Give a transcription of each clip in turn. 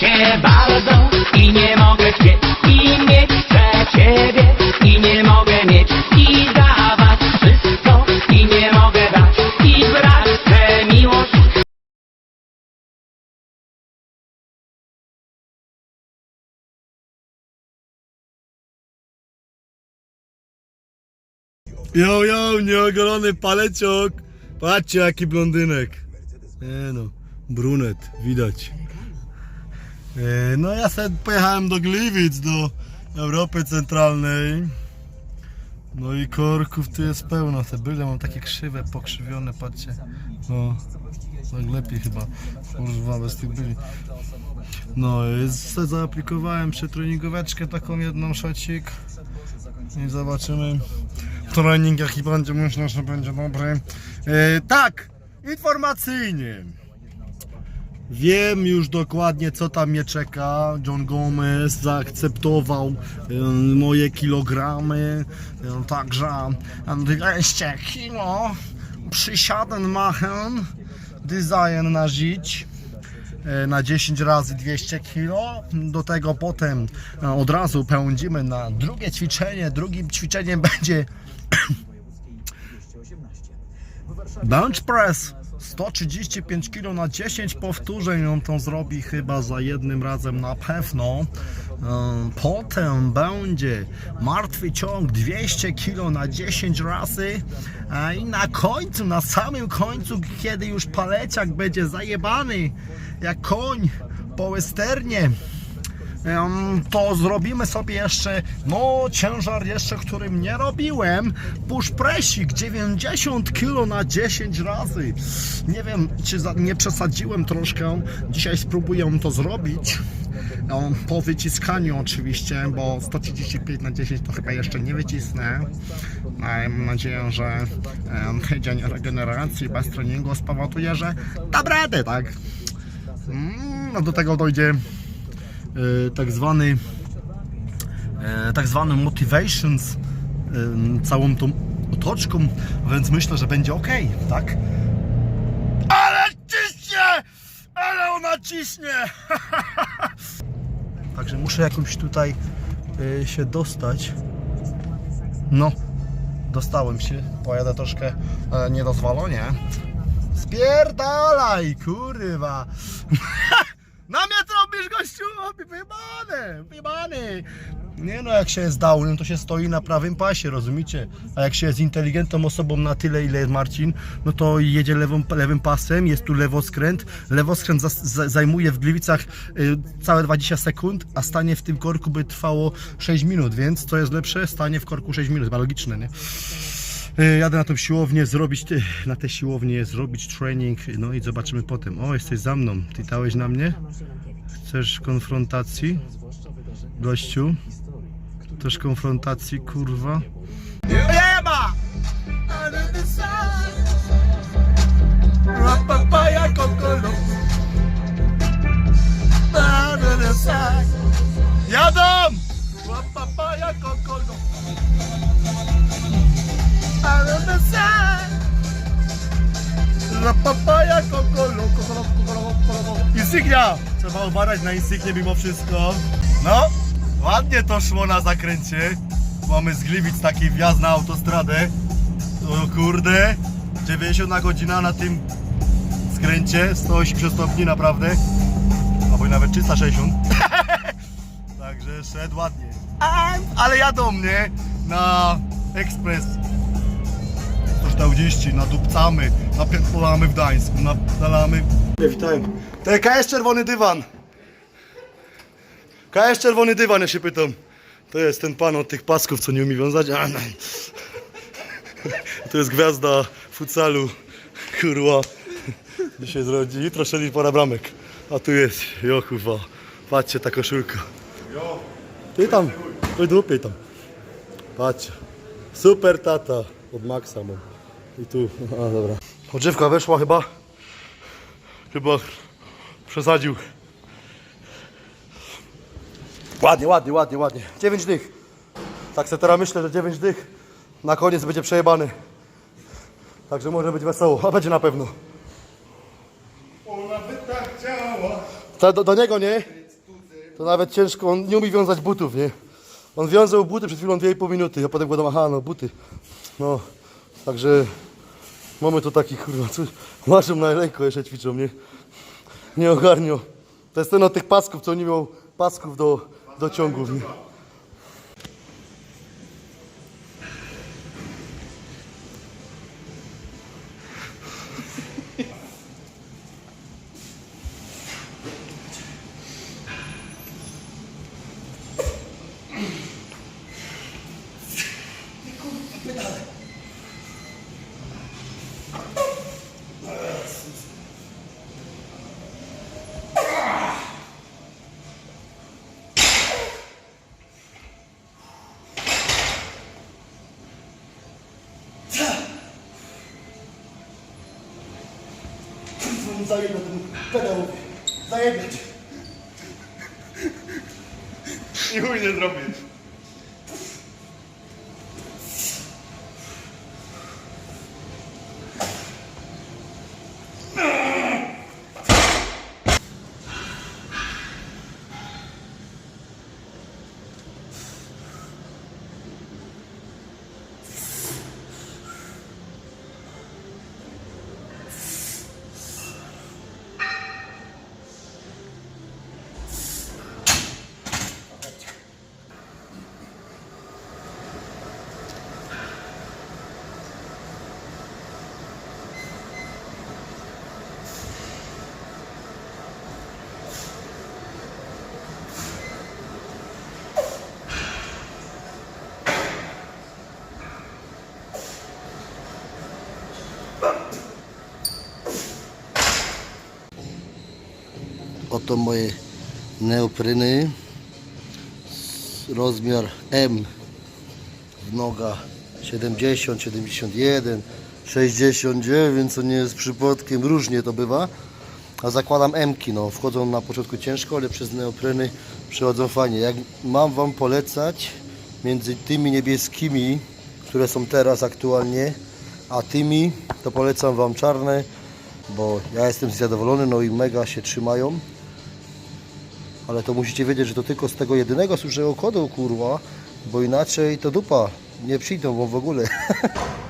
cię bardzo i nie mogę chcieć i mieć chcę ciebie i nie mogę mieć i dawać wszystko i nie mogę dać i brać tę miłość Jo, jo, nieogolony paleciok. Patrzcie jaki blondynek. Nie no, brunet, widać. E, No ja sobie pojechałem do Gliwic, do Europy Centralnej. No i korków tu jest pełno. Te byle mam takie krzywe, pokrzywione, patrzcie. No, tak lepiej chyba. Kurwa, bez tych byli. No, jest, zaaplikowałem przetreningoweczkę taką jedną szocik. I zobaczymy. Trening jaki będzie, myślę, że będzie dobry. E, tak, informacyjnie. Wiem już dokładnie, co tam mnie czeka. John Gomez zaakceptował e, moje kilogramy, e, także e, 200 kilo przysiaden machen, design na żyć na 10 razy 200 kg. Do tego potem od razu pędzimy na drugie ćwiczenie. Drugim ćwiczeniem będzie bench press 135 kg na 10 powtórzeń. On to zrobi chyba za jednym razem na pewno. E, Potem będzie martwy ciąg 200 kg na 10 razy. A I na końcu, na samym końcu, kiedy już paleciak będzie zajebany jak koń po westernie. To zrobimy sobie jeszcze, no ciężar jeszcze, którym nie robiłem, push pressik 90 kg na 10 razy. Nie wiem, czy za, nie przesadziłem troszkę, dzisiaj spróbuję to zrobić. Po wyciskaniu oczywiście, bo 135 na 10 to chyba jeszcze nie wycisnę. Mam nadzieję, że em, dzień regeneracji bez treningu spowoduje, że dam radę, tak? Mm, No do tego dojdzie tak zwany e, tak zwany motivations e, całą tą otoczką, więc myślę, że będzie ok, tak? Ale ciśnie! Ale ona ciśnie! Także muszę jakąś tutaj e, się dostać. No, dostałem się. Pojadę troszkę e, niedozwolonie. Spierdalaj, kurwa! Na mnie co robisz, gościu? Wyjebane, wyjebane. Nie no, jak się jest downem, to się stoi na prawym pasie, rozumiecie? A jak się jest inteligentną osobą na tyle, ile jest Marcin, no to jedzie lewą, lewym pasem, jest tu lewoskręt. Lewoskręt zas- za, zajmuje w Gliwicach y, całe 20 sekund, a stanie w tym korku by trwało 6 minut, więc co jest lepsze? Stanie w korku 6 minut, chyba logiczne, nie? Y, Jadę na tą siłownię, zrobić ty, na tę siłownię, zrobić trening, no i zobaczymy potem. O, jesteś za mną, ty tałeś na mnie? Chcesz konfrontacji? Gościu? Też konfrontacji, kurwa? Papaya kokolo Jadą! Insignia! Trzeba uważać na insignię mimo wszystko. No, ładnie to szło na zakręcie. Mamy z Gliwic taki wjazd na autostradę. O kurde, 90 na godzinę na tym skręcie, 180 stopni naprawdę. Albo nawet 360. Także szedł ładnie. Ale jadą mnie na ekspres 140, nadupcamy, napiętnolamy w Gdańsku, nadalamy. Witajmy. To jest czerwony dywan. KS czerwony dywan, ja się pytam. To jest ten pan od tych pasków, co nie umie wiązać. A, no. To jest gwiazda futsalu. Kurwa. Dzisiaj zrodzi. Jutro szeli pora bramek. A tu jest. Jo kurwa. Patrzcie ta koszulka. Ty tam. Ty dupie tam. Patrzcie. Super tata. Od Maxa mam. I tu. A dobra. Odżywka weszła chyba. Chyba przesadził. Ładnie, ładnie, ładnie, ładnie. 9 dych. Tak se teraz myślę, że 9 dych na koniec będzie przejebany. Także może być wesoło, a będzie na pewno. Ona by tak chciała. Do, do niego nie? to nawet ciężko, on nie umie wiązać butów, nie? On wiązał buty przed chwilą 2,5 minuty, a potem go aha, no buty. No, także mamy to taki kurwa, łażą na ręko jeszcze ćwiczą, nie? Nie ogarnią. To jest ten od tych pasków, co nie miał pasków do, do ciągów, Zajebę ten pedał. Zajebiać. I chuj nie zrobię. Oto moje neopryny. Rozmiar M noga 70, 71, 69, co nie jest przypadkiem, różnie to bywa. A zakładam M-ki, no, wchodzą na początku ciężko, ale przez neopryny przychodzą fajnie. Jak mam Wam polecać między tymi niebieskimi, które są teraz aktualnie, a tymi, to polecam Wam czarne, bo ja jestem zadowolony, no i mega się trzymają. Ale to musicie wiedzieć, że to tylko z tego jedynego słusznego kodu, kurwa, bo inaczej to dupa. Nie przyjdą wam w ogóle.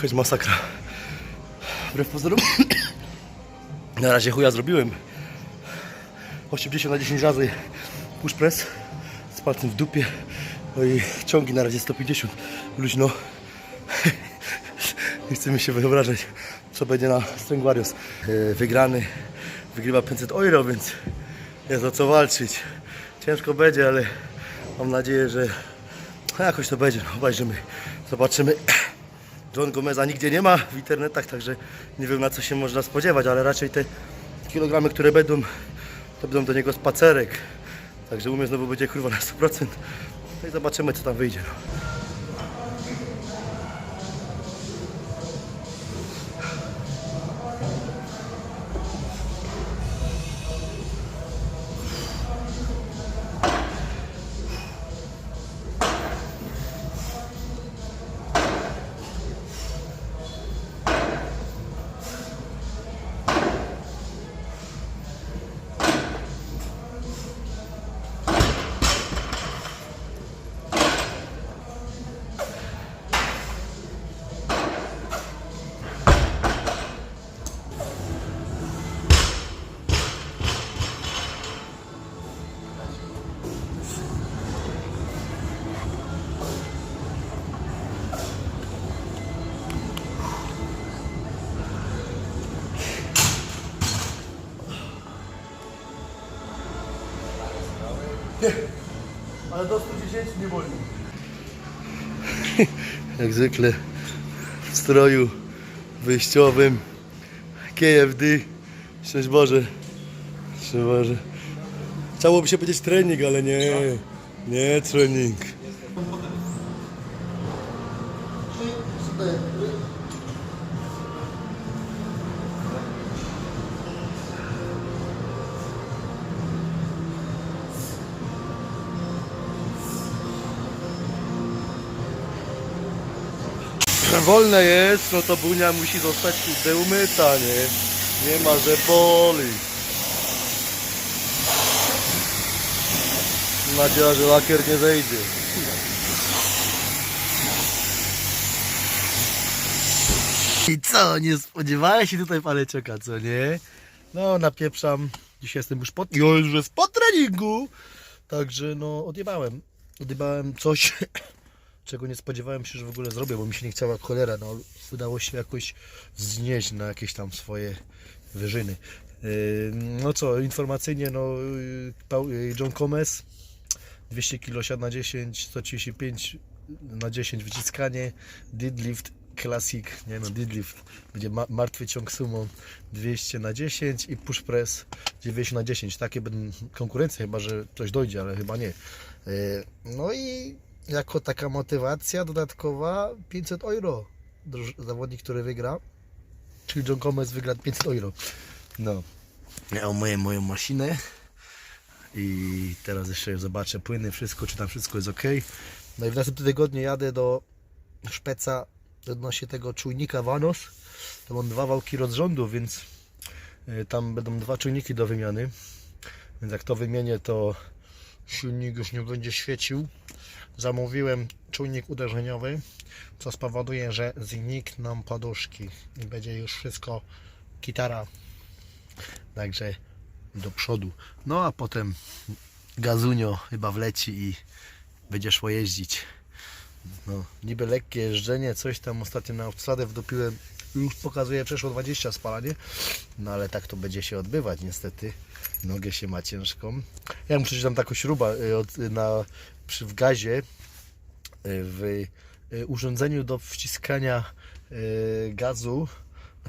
Choć masakra. Wbrew pozorom. Na razie chuja zrobiłem. 80 na 10 razy push press z palcem w dupie. No i ciągi na razie 150. Luźno. Nie chcemy się wyobrażać, co będzie na Strangwarius. E, Wygrany wygrywa 500 euro, więc jest o co walczyć. Ciężko będzie, ale mam nadzieję, że jakoś to będzie. No, obejrzymy, zobaczymy. John Gomeza nigdzie nie ma w internetach, także nie wiem na co się można spodziewać, ale raczej te kilogramy, które będą, to będą do niego spacerek. Także u mnie znowu będzie kurwa na 100%. No i zobaczymy co tam wyjdzie. No. Ale do 110 nie boli. Jak zwykle w stroju wyjściowym KFD. Szczęść Boże. Szczęść Boże. Chciałoby się powiedzieć trening, ale nie. Nie trening. Wolne jest, no to bunia musi zostać kurde umyta, nie? Nie ma, że boli. Mam nadzieję, że lakier nie zejdzie. I co, nie spodziewałeś się tutaj paleciaka, co nie? No, napieprzam. Dzisiaj jestem już po... Już jest po treningu! Także, no, odjebałem. Odjebałem coś, czego nie spodziewałem się, że w ogóle zrobię, bo mi się nie chciała cholera. No, udało się jakoś znieść na jakieś tam swoje wyżyny. Yy, No co, informacyjnie, no, yy, yy, John Comes 200 kg siat na 10, 135 na 10 wyciskanie, deadlift classic, nie no, deadlift, będzie ma martwy ciąg sumo 200 na 10 i push press 90 na 10. Takie będą konkurencje, chyba że coś dojdzie, ale chyba nie. No i jako taka motywacja dodatkowa 500 euro. Zawodnik, który wygra, czyli John Gomez wygra 500 euro. No. Ja omyję moją maszynę i teraz jeszcze zobaczę płyny, wszystko, czy tam wszystko jest ok. No i w następnym tygodniu jadę do szpeca odnośnie tego czujnika Vanos. To mam dwa wałki rozrządu, więc y, tam będą dwa czujniki do wymiany. Więc jak to wymienię, to silnik już nie będzie świecił. Zamówiłem czujnik uderzeniowy, co spowoduje, że znikną poduszki i będzie już wszystko gitara. Także do przodu. No a potem gazunio chyba wleci i będzie szło jeździć. No, niby lekkie jeżdżenie, coś tam ostatnio na autostradę wdopiłem. Już pokazuje przeszło 20 spalanie. No ale tak to będzie się odbywać niestety. Nogę się ma ciężką. Ja muszę ci tam taką śrubę y, na, przy, w gazie y, w y, urządzeniu do wciskania y, gazu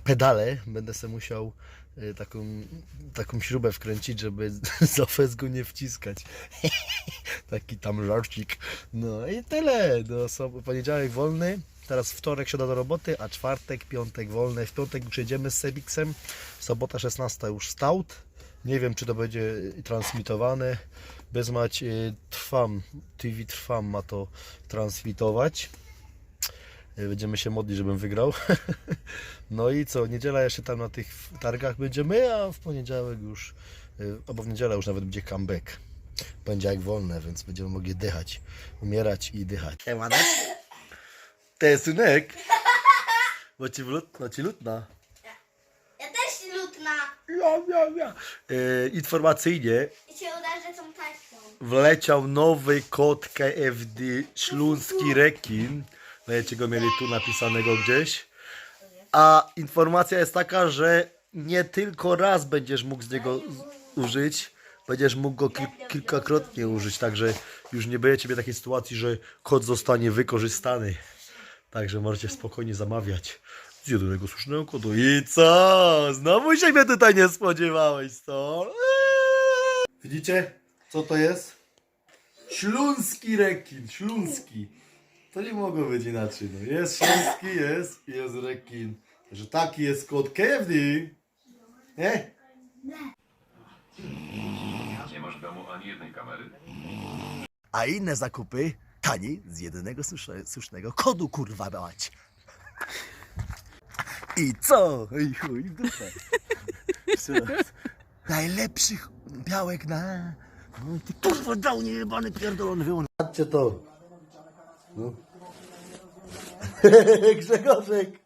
pedale będę sobie musiał taką, taką śrubę wkręcić, żeby z ofezgu nie wciskać. Taki tam żarcik. No i tyle. No, so, poniedziałek wolny, teraz wtorek siada do roboty, a czwartek, piątek wolny. W piątek już jedziemy z Sebixem, sobota 16 już stout. Nie wiem, czy to będzie transmitowane. Bezmać y, Trwam, TV Trwam ma to transmitować. Y, Będziemy się modlić, żebym wygrał. No i co, niedziela jeszcze tam na tych targach będziemy, a w poniedziałek już, y, albo w niedzielę już nawet będzie comeback. Poniedziałek wolne, więc będziemy mogli dychać, umierać i dychać. Emanek? Te synek? Bo ci, wlut, no ci lutna. Ja Ja, ja. E, informacyjnie i się uderzę tą taśmą. wleciał nowy kod KFD Śląski Rekin. Będziecie go mieli tu napisanego gdzieś. A informacja jest taka, że nie tylko raz będziesz mógł z niego z- użyć, będziesz mógł go kil kilkakrotnie użyć, także już nie będziecie mieć takiej sytuacji, że kod zostanie wykorzystany. Także możecie spokojnie zamawiać z jedynego słusznego kodu. I co? Znowu się mnie tutaj nie spodziewałeś, co? Eee! Widzicie, co to jest? Śląski rekin, śląski. To nie mogło być inaczej. No. Jest śląski, jest i jest rekin. Że taki jest kod KFD. Nie? Nie masz w domu ani jednej kamery? A inne zakupy taniej z jedynego słuszne- słusznego kodu kurwa mać. I co? Ej chuj. Najlepszych białek na... No ty kurwa dał niejebany pierdolony wyłącz. Patrzcie to. No. Grzegorzek.